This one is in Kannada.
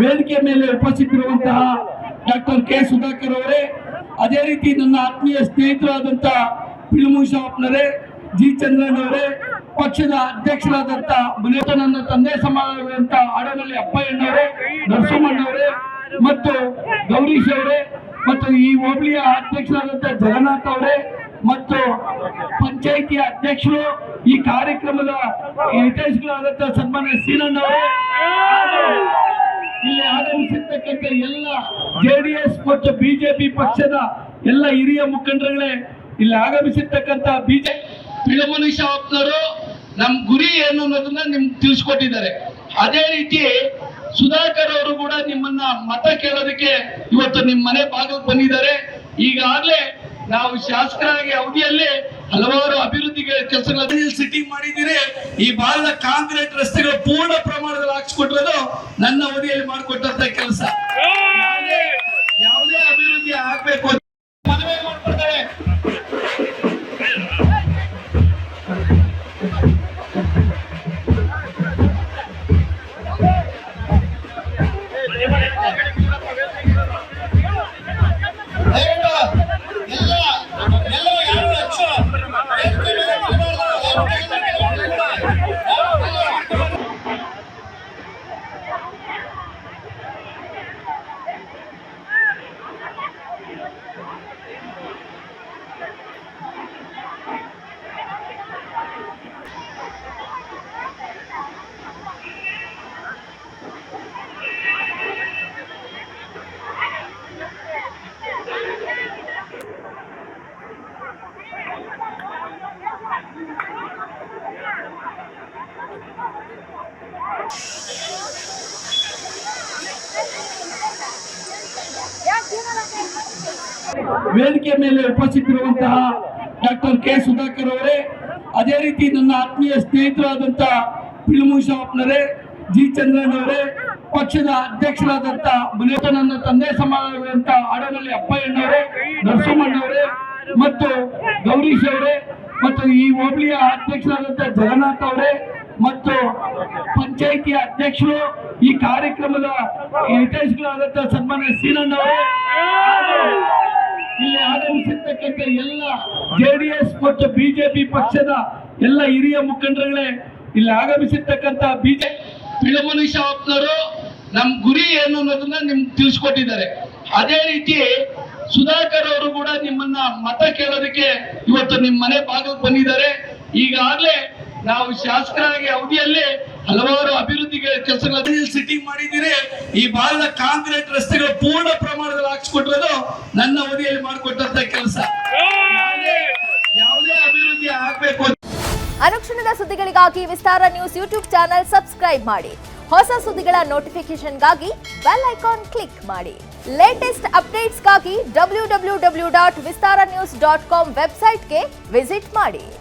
ವೇದಿಕೆ ಮೇಲೆ ಉಪಸ್ಥಿತರಿರುವಂತಹ ಡಾಕ್ಟರ್ ಕೆ ಸುಧಾಕರ್ ಅವರೇ, ಅದೇ ರೀತಿ ನನ್ನ ಆತ್ಮೀಯ ಸ್ನೇಹಿತರಾದಂಥ ಶಾಪ್ನರೇ ಜಿ ಚಂದ್ರನ್ ಅವರೇ, ಪಕ್ಷದ ಅಧ್ಯಕ್ಷರಾದಂಥ ನನ್ನ ತಂದೆ ಸಮಾನವಾದಂಥ ಆಡನಹಳ್ಳಿ ಅಪ್ಪಯ್ಯನವರೇ ನರಸಿಂಹಣ್ಣವರೇ ಮತ್ತು ಗೌರೀಶ್ ಅವರೇ ಮತ್ತು ಈ ಹೋಬಳಿಯ ಅಧ್ಯಕ್ಷರಾದಂಥ ಜಗನ್ನಾಥ್ ಅವರೇ ಮತ್ತು ಪಂಚಾಯಿತಿ ಅಧ್ಯಕ್ಷರು ಈ ಕಾರ್ಯಕ್ರಮದ ಹಿತೈಷಿಗಳಾದಂಥ ಸನ್ಮಾನ್ಯ ಸೀನಣ್ಣವರೇ ಹಾಗೂ ಇಲ್ಲಿ ಆಗಮಿಸಿರ್ತಕ್ಕಂಥ ಎಲ್ಲ ಜೆಡಿಎಸ್ ಮತ್ತು ಬಿಜೆಪಿ ಪಕ್ಷದ ಎಲ್ಲ ಹಿರಿಯ ಮುಖಂಡರುಗಳೇ, ಇಲ್ಲಿ ಆಗಮಿಸಿರ್ತಕ್ಕಂಥ ಬಿಜೆಪಿ ಪಿಳಮುನಿ ಶಾಪ್ನವರು ನಮ್ ಗುರಿ ಏನು ಅನ್ನೋದನ್ನ ನಿಮ್ಗೆ ತಿಳಿಸ್ಕೊಟ್ಟಿದ್ದಾರೆ. ಅದೇ ರೀತಿ ಸುಧಾಕರ್ ಅವರು ಕೂಡ ನಿಮ್ಮನ್ನ ಮತ ಕೇಳೋದಕ್ಕೆ ಇವತ್ತು ನಿಮ್ಮ ಮನೆ ಬಾಗಿಲು ಬಂದಿದ್ದಾರೆ. ಈಗಾಗಲೇ ನಾವು ಶಾಸಕರಾಗಿ ಅವಧಿಯಲ್ಲಿ ಹಲವಾರು ಅಭಿವೃದ್ಧಿ ಕೆಲಸಗಳನ್ನು ಸಿಟ್ಟಿಂಗ್ ಮಾಡಿದ್ದೀರಿ. ಈ ಬಾಲದ ಕಾಂಕ್ರೀಟ್ ರಸ್ತೆಗಳು ಪೂರ್ಣ ಪ್ರಮಾಣದಲ್ಲಿ ಹಾಕ್ಸ್ಕೊಟ್ಟಿರೋದು ನನ್ನ ಅವಧಿಯಲ್ಲಿ ಮಾಡಿಕೊಟ್ಟಂತ Oh. ವೇದಿಕೆ ಮೇಲೆ ಉಪಸ್ಥಿತಿರುವಂತಹ ಡಾಕ್ಟರ್ ಕೆ ಸುಧಾಕರ್ ಅವರೇ, ಅದೇ ರೀತಿ ನನ್ನ ಆತ್ಮೀಯ ಸ್ನೇಹಿತರಾದಂಥ ಪಿಳುಮು ಶಾಪ್ನರೇ, ಜಿ ಚಂದ್ರನ್ ಅವರೇ, ಪಕ್ಷದ ಅಧ್ಯಕ್ಷರಾದಂಥ ಮುನಿಯತ ನನ್ನ ತಂದೆ ಸಮಾನವಾದಂಥ ಆಡನಹಳ್ಳಿ ಅಪ್ಪಯ್ಯನವರೇ ನರಸಿಂಹಣ್ಣವರೇ ಮತ್ತು ಗೌರೀಶ್ ಅವರೇ ಮತ್ತು ಈ ಹೋಬಳಿಯ ಅಧ್ಯಕ್ಷರಾದಂಥ ಜಗನ್ನಾಥ್ ಅವರೇ ಮತ್ತು ಪಂಚಾಯಿತಿ ಅಧ್ಯಕ್ಷರು ಈ ಕಾರ್ಯಕ್ರಮದ ಹಿತೈಷಿಗಳಾದಂಥ ಸನ್ಮಾನ್ಯ ಸೀನಣ್ಣವರೇ ಹಾಗೂ ಇಲ್ಲಿ ಆಗಮಿಸಿರ್ತಕ್ಕಂಥ ಎಲ್ಲ ಜೆಡಿಎಸ್ ಮತ್ತು ಬಿಜೆಪಿ ಪಕ್ಷದ ಎಲ್ಲ ಹಿರಿಯ ಮುಖಂಡರುಗಳೇ, ಇಲ್ಲಿ ಆಗಮಿಸಿರ್ತಕ್ಕಂಥ ಬಿಜೆಪಿ ಪಿಳಮುನಿ ಶಾಪ್ನವರು ನಮ್ ಗುರಿ ಏನು ಅನ್ನೋದನ್ನ ನಿಮ್ಗೆ ತಿಳಿಸ್ಕೊಟ್ಟಿದ್ದಾರೆ. ಅದೇ ರೀತಿ ಸುಧಾಕರ್ ಅವರು ಕೂಡ ನಿಮ್ಮನ್ನ ಮತ ಕೇಳೋದಕ್ಕೆ ಇವತ್ತು ನಿಮ್ಮ ಮನೆ ಭಾಗಕ್ಕೆ ಬಂದಿದ್ದಾರೆ. ಈಗಾಗಲೇ ನಾವು ಶಾಸಕರಾಗಿ ಅವಧಿಯಲ್ಲೇ ಹಲವಾರು ಅಭಿವೃದ್ಧಿ ಕೆಲಸಗಳ ಸಿಟ್ಟಿಂಗ್ ಮಾಡಿದ್ದೀರಿ. ಈ ಭಾಗದ ಕಾಂಕ್ರೀಟ್ ರಸ್ತೆಗಳು ಪೂರ್ಣ ಪ್ರಮಾಣದಲ್ಲಿ ಹಾಕ್ಸ್ಕೊಟ್ಟಿರೋದು ನನ್ನ ಅವಧಿಯಲ್ಲಿ ಮಾಡಿಕೊಟ್ಟಂತ ಕೆಲಸ. ಯಾವುದೇ ಅಭಿವೃದ್ಧಿ ಆಗ್ಬೇಕು ಅನುಕ್ಷಣದ ಸುದ್ದಿಗಳಿಗಾಗಿ Vistara news YouTube channel subscribe ಮಾಡಿ. ಹೊಸ ಸುದ್ದಿಗಳ ನೋಟಿಫಿಕೇಶನ್ಗಾಗಿ ಬೆಲ್ ಐಕಾನ್ ಕ್ಲಿಕ್ ಮಾಡಿ. Latest ಅಪ್ಡೇಟ್ಸ್ಗಾಗಿ W W W dot Vistara news dot com ವೆಬ್ಸೈಟ್ಗೆ ವಿಸಿಟ್ ಮಾಡಿ.